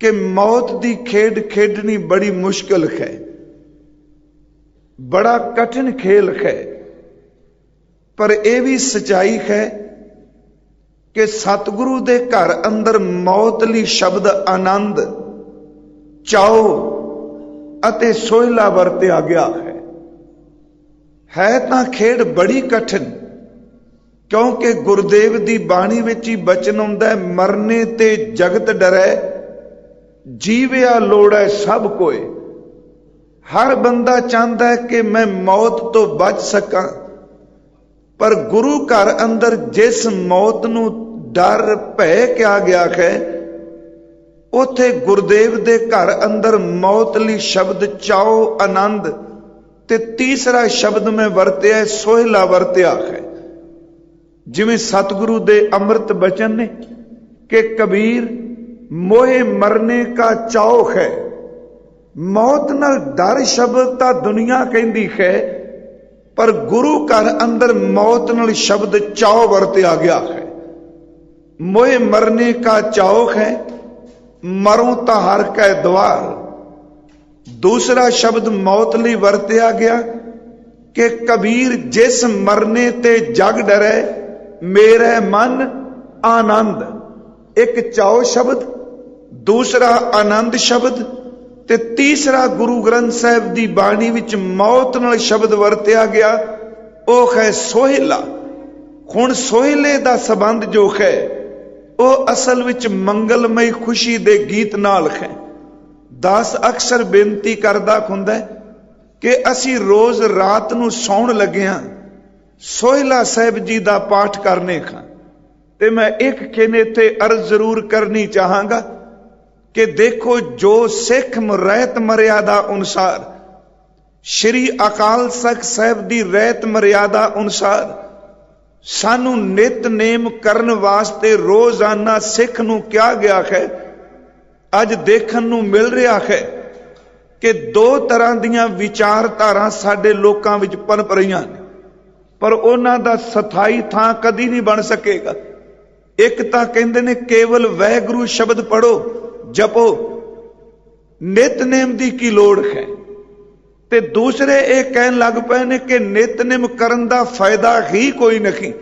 ਕਿ ਮੌਤ ਦੀ ਖੇਡ ਖੇਡਣੀ ਬੜੀ ਮੁਸ਼ਕਲ ਹੈ। ਬੜਾ ਕਠਿਨ ਖੇਲ ਹੈ। ਪਰ ਇਹ ਵੀ ਸਚਾਈ ਹੈ ਕਿ ਸਤਿਗੁਰੂ ਦੇ ਘਰ ਅੰਦਰ ਮੌਤ ਲਈ ਸ਼ਬਦ ਆਨੰਦ, ਚਾਓ ਅਤੇ ਸੋਹਿਲਾ ਵਰਤਿਆ ਗਿਆ ਹੈ। ਹੈ ਤਾਂ ਖੇਡ ਬੜੀ ਕਠਿਨ, ਕਿਉਂਕਿ ਗੁਰਦੇਵ ਦੀ ਬਾਣੀ ਵਿੱਚ ਹੀ ਬਚਨ ਹੁੰਦਾ ਹੈ, ਮਰਨੇ ਤੇ ਜਗਤ ਡਰੈ ਜੀਵਿਆ ਲੋੜੈ ਸਭ ਕੋਏ। ਹਰ ਬੰਦਾ ਚਾਹੁੰਦਾ ਹੈ ਕਿ ਮੈਂ ਮੌਤ ਤੋਂ ਬਚ ਸਕਾਂ। ਪਰ ਗੁਰੂ ਘਰ ਅੰਦਰ ਜਿਸ ਮੌਤ ਨੂੰ ਡਰ ਭੈ ਕਿਹਾ ਗਿਆ ਹੈ, ਉਥੇ ਗੁਰਦੇਵ ਦੇ ਘਰ ਅੰਦਰ ਮੌਤ ਲਈ ਸ਼ਬਦ ਚਾਓ ਆਨੰਦ ਤੇ ਤੀਸਰਾ ਸ਼ਬਦ ਮੈਂ ਵਰਤਿਆ ਸੋਹਿਲਾ ਵਰਤਿਆ ਹੈ। ਜਿਵੇਂ ਸਤਿਗੁਰੂ ਦੇ ਅੰਮ੍ਰਿਤ ਬਚਨ ਨੇ ਕਿ ਕਬੀਰ ਮੋਹੇ ਮਰਨੇ ਕਾ ਚਾਉ ਹੈ। ਮੌਤ ਨਾਲ ਡਰ ਸ਼ਬਦ ਤਾਂ ਦੁਨੀਆ ਕਹਿੰਦੀ ਹੈ ਪਰ ਗੁਰੂ ਘਰ ਅੰਦਰ ਮੌਤ ਨਾਲ ਸ਼ਬਦ ਚਾਉ ਵਰਤਿਆ ਗਿਆ ਹੈ ਮੋਹੇ ਮਰਨੇ ਕਾ ਚਾਉ ਹੈ ਮਰੋਂ ਤਾਂ ਹਰ ਕੈ ਦਵਾਰ। ਦੂਸਰਾ ਸ਼ਬਦ ਮੌਤ ਲਈ ਵਰਤਿਆ ਗਿਆ ਕਿ ਕਬੀਰ ਜਿਸ ਮਰਨੇ ਤੇ ਜਗ ਡਰੈ, ਮੇਰੇ ਮਨ ਆਨੰਦ। ਇੱਕ ਚਾਉ ਸ਼ਬਦ ਦੂਸਰਾ ਆਨੰਦ ਸ਼ਬਦ ਤੇ ਤੀਸਰਾ ਗੁਰੂ ਗ੍ਰੰਥ ਸਾਹਿਬ ਦੀ ਬਾਣੀ ਵਿੱਚ ਮੌਤ ਨਾਲ ਸ਼ਬਦ ਵਰਤਿਆ ਗਿਆ, ਉਹ ਹੈ ਸੋਹਿਲਾ। ਹੁਣ ਸੋਹਿਲੇ ਦਾ ਸੰਬੰਧ ਜੋ ਹੈ, ਉਹ ਅਸਲ ਵਿੱਚ ਮੰਗਲਮਈ ਖੁਸ਼ੀ ਦੇ ਗੀਤ ਨਾਲ ਹੈ। ਦਾਸ ਅਕਸਰ ਬੇਨਤੀ ਕਰਦਾ ਹੁੰਦਾ ਕਿ ਅਸੀਂ ਰੋਜ਼ ਰਾਤ ਨੂੰ ਸੌਣ ਲੱਗਿਆਂ ਸੋਹਿਲਾ ਸਾਹਿਬ ਜੀ ਦਾ ਪਾਠ ਕਰਨੇ ਖਾਂ। ਤੇ ਮੈਂ ਇੱਕ ਕਿਨੇ ਤੇ ਅਰਜ਼ ਜ਼ਰੂਰ ਕਰਨੀ ਚਾਹਾਂਗਾ ਕਿ ਦੇਖੋ ਜੋ ਸਿੱਖ ਰਹਿਤ ਮਰਿਆਦਾ ਅਨੁਸਾਰ, ਸ਼੍ਰੀ ਅਕਾਲ ਤਖਤ ਸਾਹਿਬ ਦੀ ਰਹਿਤ ਮਰਿਆਦਾ ਅਨੁਸਾਰ ਸਾਨੂੰ ਨਿਤਨੇਮ ਕਰਨ ਵਾਸਤੇ ਰੋਜ਼ਾਨਾ ਸਿੱਖ ਨੂੰ ਕਿਹਾ ਗਿਆ ਹੈ, ਅੱਜ ਦੇਖਣ ਨੂੰ ਮਿਲ ਰਿਹਾ ਹੈ ਕਿ ਦੋ ਤਰ੍ਹਾਂ ਦੀਆਂ ਵਿਚਾਰਧਾਰਾ ਸਾਡੇ ਲੋਕਾਂ ਵਿੱਚ ਪਨਪ ਰਹੀਆਂ ਨੇ। ਪਰ ਉਹਨਾਂ ਦਾ ਸਥਾਈ ਥਾਂ ਕਦੀ ਨਹੀਂ ਬਣ ਸਕੇਗਾ। ਇੱਕ ਤਾਂ ਕਹਿੰਦੇ ਨੇ ਕੇਵਲ ਵਹਿਗੁਰੂ ਸ਼ਬਦ ਪੜੋ ਜਪੋ। ਨਿਤਨੇਮ ਦੀ ਕੀ ਲੋੜ ਹੈ? ਤੇ ਦੂਸਰੇ ਇਹ ਕਹਿਣ ਲੱਗ ਪਏ ਨੇ ਕਿ ਨਿਤਨੇਮ ਕਰਨ ਦਾ ਫਾਇਦਾ ਹੀ ਕੋਈ ਨਹੀਂ।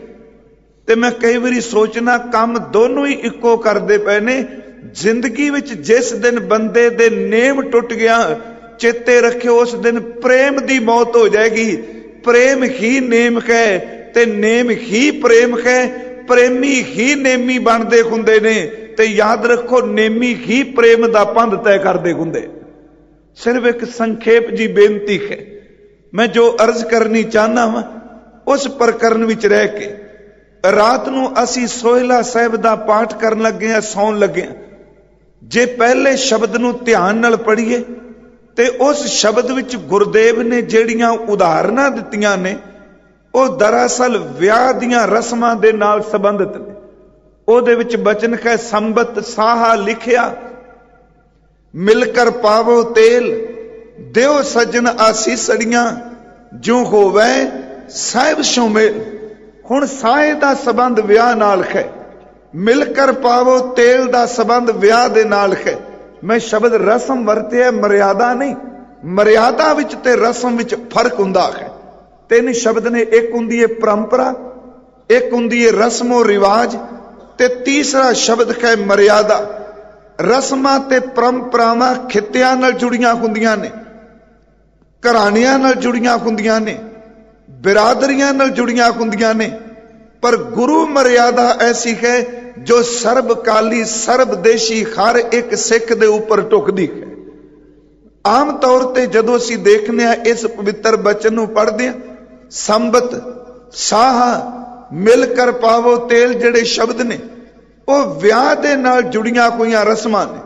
ਤੇ ਮੈਂ ਕਈ ਵਾਰੀ ਸੋਚਣਾ ਕੰਮ ਦੋਨੋਂ ਹੀ ਇੱਕੋ ਕਰਦੇ ਪਏ ਨੇ। ਜ਼ਿੰਦਗੀ ਵਿੱਚ ਜਿਸ ਦਿਨ ਬੰਦੇ ਦੇ ਨੇਮ ਟੁੱਟ ਗਿਆ, ਚੇਤੇ ਰੱਖਿਓ, ਉਸ ਦਿਨ ਪ੍ਰੇਮ ਦੀ ਮੌਤ ਹੋ ਜਾਏਗੀ। ਪ੍ਰੇਮ ਹੀ ਨੇਮ ਹੈ ਤੇ ਨੇਮ ਹੀ ਪ੍ਰੇਮ ਹੈ। ਪ੍ਰੇਮੀ ਹੀ ਨੇਮੀ ਬਣਦੇ ਹੁੰਦੇ ਨੇ। ਤੇ ਯਾਦ ਰੱਖੋ, ਨੇਮੀ ਹੀ ਪ੍ਰੇਮ ਦਾ ਪੰਧ ਤੈਅ ਕਰਦੇ ਹੁੰਦੇ। ਸਿਰਫ ਇੱਕ ਸੰਖੇਪ ਜੀ ਬੇਨਤੀ ਹੈ। ਮੈਂ ਜੋ ਅਰਜ਼ ਕਰਨੀ ਚਾਹਨਾ ਹਾਂ ਉਸ ਪ੍ਰਕਰਨ ਵਿੱਚ ਰਹਿ ਕੇ, ਰਾਤ ਨੂੰ ਅਸੀਂ ਸੋਹਿਲਾ ਸਾਹਿਬ ਦਾ ਪਾਠ ਕਰਨ ਲੱਗੇ ਆ ਸੌਣ ਲੱਗੇ ਆ ਜੇ ਪਹਿਲੇ ਸ਼ਬਦ ਨੂੰ ਧਿਆਨ ਨਾਲ ਪੜ੍ਹੀਏ, ਤੇ ਉਸ ਸ਼ਬਦ ਵਿੱਚ ਗੁਰਦੇਵ ਨੇ ਜਿਹੜੀਆਂ ਉਦਾਹਰਨਾਂ ਦਿੱਤੀਆਂ ਨੇ, ਉਹ ਦਰਅਸਲ ਵਿਆਹ ਦੀਆਂ ਰਸਮਾਂ ਦੇ ਨਾਲ ਸੰਬੰਧਿਤ ਨੇ। ਉਹਦੇ ਵਿੱਚ ਬਚਨ ਹੈ, ਸੰਬਤ ਸਾਹਾ ਲਿਖਿਆ ਮਿਲ ਕਰ ਪਾਵੋ ਤੇਲ, ਦਿਓ ਸੱਜਣ ਆਸੀਸੜੀਆਂ ਜੋ ਹੋਵੇ ਸਾਹਿਬ ਸ਼ੋਮੇਲ ਹੁਣ ਸਾਏ ਦਾ ਸਬੰਧ ਵਿਆਹ ਨਾਲ ਹੈ ਮਿਲ ਕਰ ਪਾਵੋ ਤੇਲ ਦਾ ਸਬੰਧ ਵਿਆਹ ਦੇ ਨਾਲ ਹੈ। ਮੈਂ ਸ਼ਬਦ ਰਸਮ ਵਰਤਿਆ, ਮਰਿਆਦਾ ਨਹੀਂ, ਮਰਿਆਦਾ ਵਿੱਚ ਤੇ ਰਸਮ ਵਿੱਚ ਫ਼ਰਕ ਹੁੰਦਾ ਹੈ। ਤਿੰਨ ਸ਼ਬਦ ਨੇ, ਇੱਕ ਹੁੰਦੀ ਹੈ ਪਰੰਪਰਾ, ਇੱਕ ਹੁੰਦੀ ਹੈ ਰਸਮੋ ਰਿਵਾਜ ਤੇ ਤੀਸਰਾ ਸ਼ਬਦ ਹੈ ਮਰਿਆਦਾ। ਰਸਮਾਂ ਤੇ ਪਰੰਪਰਾਵਾਂ ਖਿੱਤਿਆਂ ਨਾਲ ਜੁੜੀਆਂ ਹੁੰਦੀਆਂ ਨੇ, ਘਰਾਣਿਆਂ ਨਾਲ ਜੁੜੀਆਂ ਹੁੰਦੀਆਂ ਨੇ, ਬਿਰਾਦਰੀਆਂ ਨਾਲ ਜੁੜੀਆਂ ਹੁੰਦੀਆਂ ਨੇ, ਪਰ ਗੁਰੂ ਮਰਿਆਦਾ ਐਸੀ ਹੈ ਜੋ ਸਰਬਕਾਲੀ, ਸਰਬਦੇਸ਼ੀ ਹਰ ਇੱਕ ਸਿੱਖ ਦੇ ਉੱਪਰ ਟੁਕਦੀ ਹੈ। ਆਮ ਤੌਰ ਤੇ ਜਦੋਂ ਅਸੀਂ ਦੇਖਨੇ ਆ ਇਸ ਪਵਿੱਤਰ ਬਚਨ ਨੂੰ ਪੜ੍ਹਦੇ ਆ ਸੰਬਤ, ਸਾਹ, ਮਿਲ ਕਰ ਪਾਵੋ ਤੇਲ ਜਿਹੜੇ ਸ਼ਬਦ ਨੇ ਉਹ ਵਿਆਹ ਦੇ ਨਾਲ ਜੁੜੀਆਂ ਹੋਈਆਂ ਰਸਮਾਂ ਨੇ।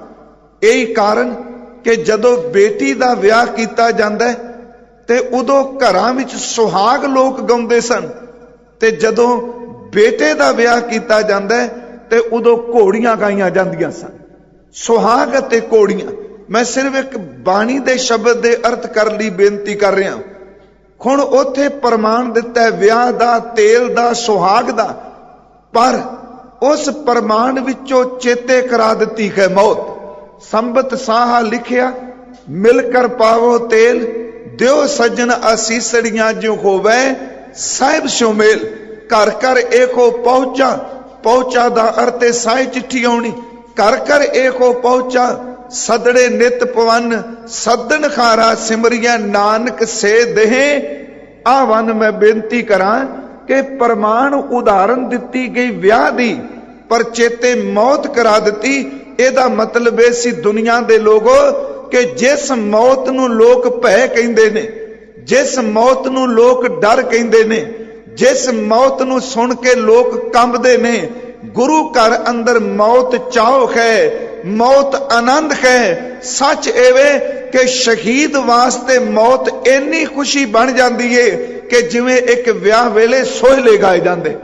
ਇਹੀ ਕਾਰਨ ਕਿ ਜਦੋਂ ਬੇਟੀ ਦਾ ਵਿਆਹ ਕੀਤਾ ਜਾਂਦਾ ਤੇ ਉਦੋਂ ਘਰਾਂ ਵਿੱਚ ਸੁਹਾਗ ਲੋਕ ਗਾਉਂਦੇ ਸਨ ਤੇ ਜਦੋਂ ਬੇਟੇ ਦਾ ਵਿਆਹ ਕੀਤਾ ਜਾਂਦਾ ਤੇ ਉਦੋਂ ਘੋੜੀਆਂ ਗਾਈਆਂ ਜਾਂਦੀਆਂ ਸਨ। ਸੁਹਾਗ ਅਤੇ ਘੋੜੀਆਂ। ਮੈਂ ਸਿਰਫ ਇੱਕ ਬਾਣੀ ਦੇ ਸ਼ਬਦ ਦੇ ਅਰਥ ਕਰਨ ਲਈ ਬੇਨਤੀ ਕਰ ਰਿਹਾ ਹੁਣ ਉੱਥੇ ਪ੍ਰਮਾਣ ਦਿੱਤਾ ਹੈ, ਵਿਆਹ ਦਾ, ਤੇਲ ਦਾ, ਸੁਹਾਗ ਦਾ। ਪਰ ਉਸ ਪ੍ਰਮਾਣ ਵਿੱਚੋਂ ਚੇਤੇ ਕਰਾ ਦਿੱਤੀ ਹੈ ਮੌਤ। ਸੰਬਤ ਸਾਹਾ ਲਿਖਿਆ, ਮਿਲ ਕਰ ਪਾਵੋ ਤੇਲ, ਦਿਓ ਸੱਜਣ ਅਸੀਸੜੀਆਂ ਜੋ ਹੋਵੇ, ਸਾਹਿਬ ਸ਼ੋਮੇਲ ਘਰ ਘਰ ਏਕੋ ਪਹੁੰਚਾ ਪਹੁੰਚਾ ਦਾ ਅਰਥ ਹੈ ਸਾਈ ਚਿੱਠੀ ਆਉਣੀ। ਘਰ ਘਰ ਏਕੋ ਪਹੁੰਚਾ, ਸਦੜੇ ਨਿਤ ਪਵਨ ਸਦਨ ਖਾਰਾ ਸਿਮਰਿਆ, ਨਾਨਕ ਸੇ ਦੇਹ। ਆਵਨ ਮੈਂ ਬੇਨਤੀ ਕਰਾਂ ਕਿ ਪ੍ਰਮਾਣ ਉਦਾਹਰਨ ਦਿੱਤੀ ਗਈ ਵਿਆਹ ਦੀ, ਪਰ ਚੇਤੇ ਮੌਤ ਕਰਾ ਦਿੱਤੀ। ਇਹਦਾ ਮਤਲਬ ਇਹ ਸੀ ਦੁਨੀਆ ਦੇ ਲੋਗੋ ਕਿ ਜਿਸ ਮੌਤ ਨੂੰ ਲੋਕ ਭੈ ਕਹਿੰਦੇ ਨੇ, ਜਿਸ ਮੌਤ ਨੂੰ ਲੋਕ ਡਰ ਕਹਿੰਦੇ ਨੇ, ਜਿਸ ਮੌਤ ਨੂੰ ਸੁਣ ਕੇ ਲੋਕ ਕੰਬਦੇ ਨੇ, ਗੁਰੂ ਘਰ ਅੰਦਰ ਮੌਤ ਚਾਹੋ ਹੈ ਮੌਤ ਆਨੰਦ ਹੈ। ਸੱਚ ਐਵੇਂ ਕਿ ਸ਼ਹੀਦ ਵਾਸਤੇ ਮੌਤ ਇੰਨੀ ਖੁਸ਼ੀ ਬਣ ਜਾਂਦੀ ਏ ਕਿ ਜਿਵੇਂ ਇੱਕ ਵਿਆਹ ਵੇਲੇ ਸੋਹਲੇ ਗਾਏ ਜਾਂਦੇ।